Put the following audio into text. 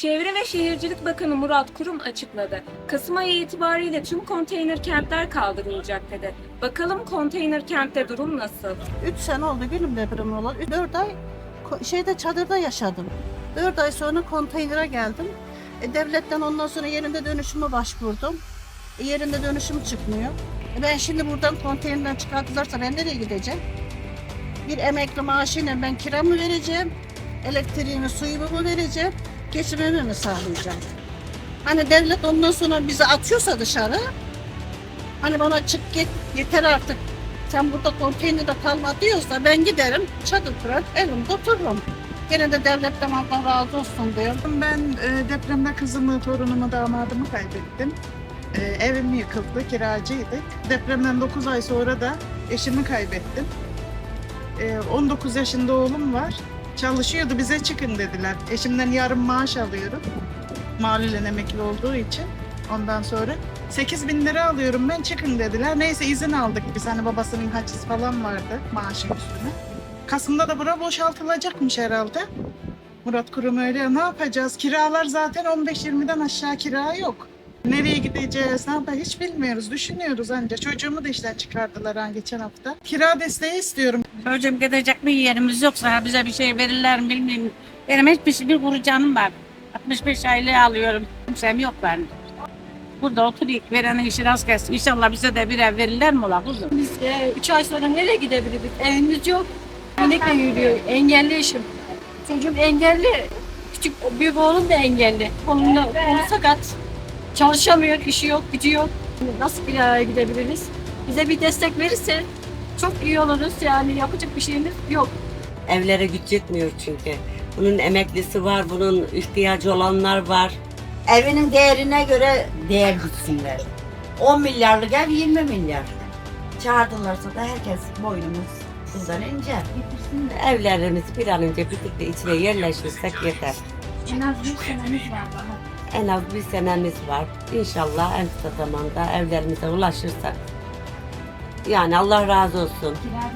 Çevre ve Şehircilik Bakanı Murat Kurum açıkladı. Kasım ayı itibariyle tüm konteyner kentler kaldırılacak dedi. Bakalım konteyner kentte durum nasıl? 3 sene oldu gülüm depremi olan. 4 ay şeyde çadırda yaşadım. 4 ay sonra konteynere geldim. E, devletten ondan sonra yerinde dönüşüme başvurdum. E, yerinde dönüşüm çıkmıyor. E, ben şimdi buradan konteynerden çıkartılırsa ben nereye gideceğim? Bir emekli maaşıyla ben kiramı vereceğim? Elektriğimi, suyumu mu vereceğim? Geçimimi mi sağlayacağım? Hani devlet ondan sonra bizi atıyorsa dışarı, hani bana çık git yeter artık sen burada konteynerde kalma diyorsa ben giderim çadır kurar evimde otururum. Gene de devletten Allah razı olsun diyorum. Ben e, depremde kızımı, torunumu, damadımı kaybettim. E, evim yıkıldı, kiracıydık. Depremden 9 ay sonra da eşimi kaybettim. E, 19 yaşında oğlum var. Çalışıyordu, bize çıkın dediler. Eşimden yarım maaş alıyorum. Malulen emekli olduğu için. Ondan sonra 8 bin lira alıyorum ben çıkın dediler. Neyse izin aldık biz hani babasının haciz falan vardı maaşın üstüne. Kasım'da da bura boşaltılacakmış herhalde. Murat Kurum öyle ne yapacağız? Kiralar zaten 15-20'den aşağı kira yok. Nereye gideceğiz? Ne yapacağız? Hiç bilmiyoruz. Düşünüyoruz anca. Çocuğumu da işten çıkardılar ha geçen hafta. Kira desteği istiyorum. Çocuğum gidecek bir yerimiz yoksa bize bir şey verirler mi bilmiyorum. Benim hiçbir şey, bir kuru canım var. 65 aylığı alıyorum. Kimsem yok benim. Burada oturuyor. Verenin işi rast gelsin. İnşallah bize de bir ev verirler mi ola kuzum? Biz 3 ay sonra nereye gidebiliriz? Evimiz yok. Örnekle yürüyor. Engelli eşim. Çocuğum engelli. Küçük büyük oğlum da engelli. Onun da kolu sakat. Çalışamıyor, işi yok, gücü yok. Nasıl bir araya gidebiliriz? Bize bir destek verirse çok iyi oluruz. Yani yapacak bir şeyimiz yok. Evlere güç yetmiyor çünkü. Bunun emeklisi var, bunun ihtiyacı olanlar var. Evinin değerine göre değer bitsinler. 10 milyarlık ev 20 milyar. Çağırdılarsa da herkes boynumuz kızdan ince. Evlerimiz bir an önce birlikte içine yerleşirsek yeter. En az bir senemiz var daha. En az bir senemiz var. İnşallah en kısa zamanda evlerimize ulaşırsak. Yani Allah razı olsun. Kira